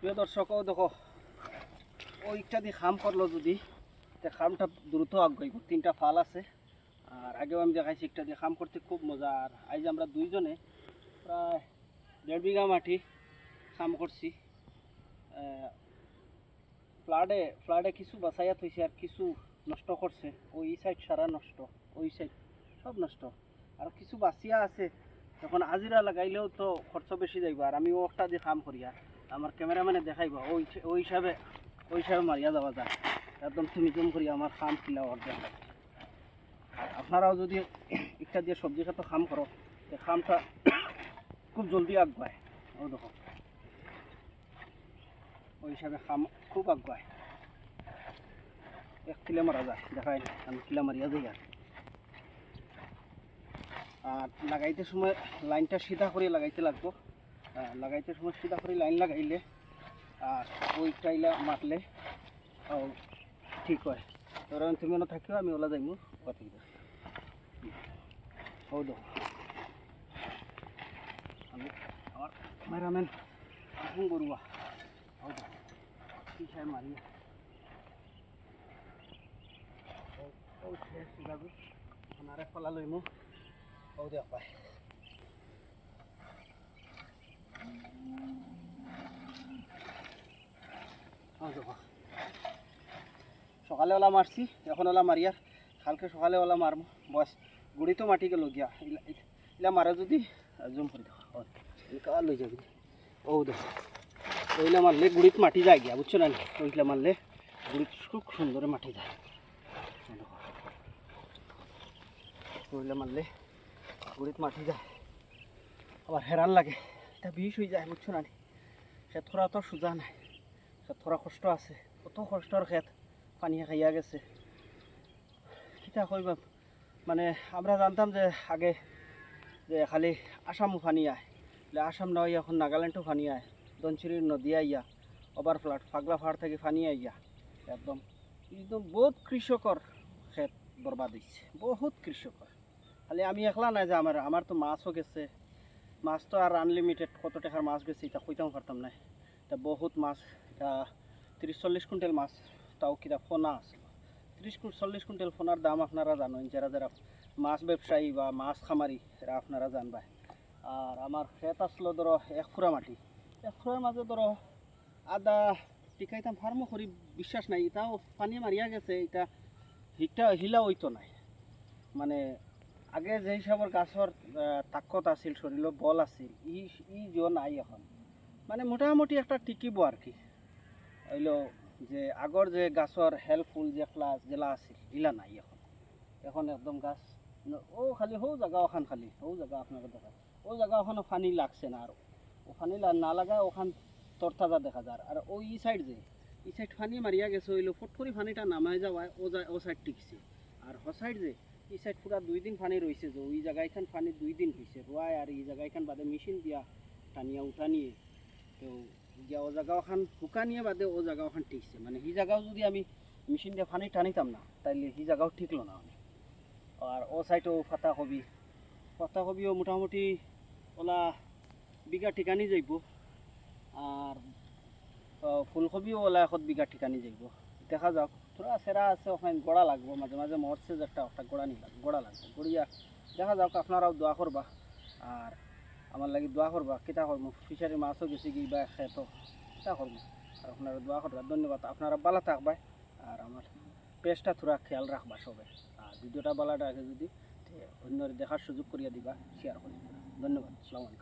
প্রিয় দর্শকও দেখো ওইটা দিয়ে খাম করল যদি। খামটা দ্রুত আগাইব তিনটা ফাল আছে। আর আগেও আমি দেখাইছি একটা দিয়ে খাম করতে খুব মজা। আর আজ আমরা দুইজনে প্রায় দেড় বিঘা মাটি খাম করছি। ফ্লাডে ফ্লাডে কিছু বাঁচাইয়া থইছে আর কিছু নষ্ট করছে। ওই সাইড সারা নষ্ট, ওই সাইড সব নষ্ট। আর কিছু বাঁচিয়া আছে, তখন আজিরা লাগাইলেও তো খরচ বেশি যাইব। আর আমি ওটা দিয়ে কাম করিয়া আমার ক্যামেরাম্যানে দেখাইব। ওই ওই হিসাবে ওই হিসাবে মারিয়া যাওয়া যায়। একদম তুমি তুম করি আমার খাম কিলা আর আপনারাও যদি ইচ্ছা দিয়ে সবজি খাতো খাম করো খামটা খুব জলদি আগুয়ায় ও দেখো। ওই হিসাবে খাম খুব আগুয়ায় এক কিলো মারা যায়, দেখাই আমি কিলা মারিয়া যাই আর আর লাগাইতে সময় লাইনটা সিধা করে লাগাইতে লাগবো। লাগাইতে সময় সিধা করে লাইন লাগাইলে আর ওই টাইলা মারলে ঠিক হয় ধরেন তুমি মনে থাকিও আমি ওলা যাইমু কথা হও দেখো আমি আমার ক্যামেরাম্যান আগুন বড়ুয়া হও দেখো কি চাই মারি ও শেষ সিধাবি আনারে ফলা লইমু ও দেখ পাই দেখো সকালে ওলা মারছি, এখন ওলা মারিয়ার কালকে সকালে ওলা মারবো বস গুড়ি তো মাটি গেল গিয়া ইলা- ইলা যদি, জুম করে দেখো লই যাবি। ও দেখো ওইলা মারলে গুড়িত মাটি যায় গিয়া বুঝছ না ওইলা মারলে গুড়িত খুব সুন্দর মাটি যায়। ওইলা মারলে গুড়িত মাটি যায়। আবার হেরান লাগে। এটা বিষ হয়ে যায় বুঝছ না ক্ষেত খরা তো সোজা নাই। ক্ষেত খরা কষ্ট আছে। কত কষ্টর ক্ষেত পানি খাইয়া গেছে কিতা কইবা মানে আমরা জানতাম যে আগে যে খালি আসামও পানি আয় আসাম নয় এখন নাগাল্যান্ডও পানি আয় দনচিরির নদী আইয়া ওভার ফ্লাড ফাগলা ফাড় থেকে পানি আইয়া। একদম একদম বহুত কৃষকর ক্ষেত বরবাদ হয়েছে বহুত কৃষকর খালি আমি একলা নাই যে আমার আমার তো মাছও গেছে। মাছ তো আর আনলিমিটেড কত টাকার মাছ গেছে এটা কইতাম পারতাম না এটা বহুত মাছ এটা তিরিশ চল্লিশ কুইন্টাল মাছ তাও কিনা ফোনা আসলো তিরিশ চল্লিশ কুইন্টাল ফোনার দাম আপনারা জানেন, যারা যারা মাছ ব্যবসায়ী বা মাছ খামারি, এরা আপনারা জানবা আর আমার ক্ষেত আসলো ধরো এক মাটি। এক ফুরার মাঝে ধরো আদা টিকাইতাম ফার্মও করি, বিশ্বাস নাই এটাও পানি মারিয়া গেছে এটা হিটা হিলা হইতো নাই। মানে আগে যে হিসাবৰ গাছৰ তাকত আছিল শৰীৰত বল আছিল, ই ই জ নাই এখন। মানে মোটামুটি একটা টিকিব আর কি। হইল যে আগর যে গাছর হেল্পফুল যে ক্লাস জেলা আছিল, ইলা নাই এখন। এখন একদম গাছ ও খালি হৌ জায়গা ওখান খালি হৌ জায়গা আপনাকে দেখা ও জায়গা ওখানে পানি লাগছে না আর ও পানি না লাগা ওখান তরতাজা দেখা যায়। আর ও ই সাইড যে, ই সাইড পানি মারিয়া গেছে হইল ফট করে পানিটা নামাই যাওয়ায় ও যা- ও সাইড টিকছে। আর হ সাইড যে, ই সাইড পুরা দুই দিন পানি রয়েছে যে ওই জায়গাখান পানি দুই দিন হয়েছে রোয়ায় আর এই জায়গাখান বাদে মেশিন দিয়া টানিয়া উঠা নিয়ে তো গিয়া ও জায়গাখান শুকানিয়ে বাদে ও জায়গাখান ঠিকছে। মানে সেই জায়গাও যদি আমি মেশিন দিয়ে পানি টানিতাম না, তাইলে সেই জায়গাও ঠিকলো না আমি আর ও সাইডও পাতা কবি পাতা কবিও মোটামুটি ওলা বিঘা ঠিকানি যাইব। আর ফুলকবিও ওলা এখন বিঘা ঠিকানি যাইব। দেখা যাক। থোড়া সেরা আছে, ওখানে গোড়া লাগবো। মাঝে মাঝে মরছে যে একটা একটা গোড়া নিলাম, গোড়া লাগবে। গড়িয়া দেখা যাক, আপনারাও দোয়া করবা। আর আমার লাগি দোয়া করবা, কিতা করব ফিশারি মাছও গেছি কি বা খেত কেটা করব আর আপনারা দোয়া করবা, ধন্যবাদ। আপনারা বালা থাকবে আর আমার পেজটা থোড়া খেয়াল রাখবা সবে আর ভিডিওটা বালাটা রাখে যদি, তে অন্য দেখার সুযোগ করিয়া দিবা শেয়ার করে ধন্যবাদ আসসালামু আলাইকুম।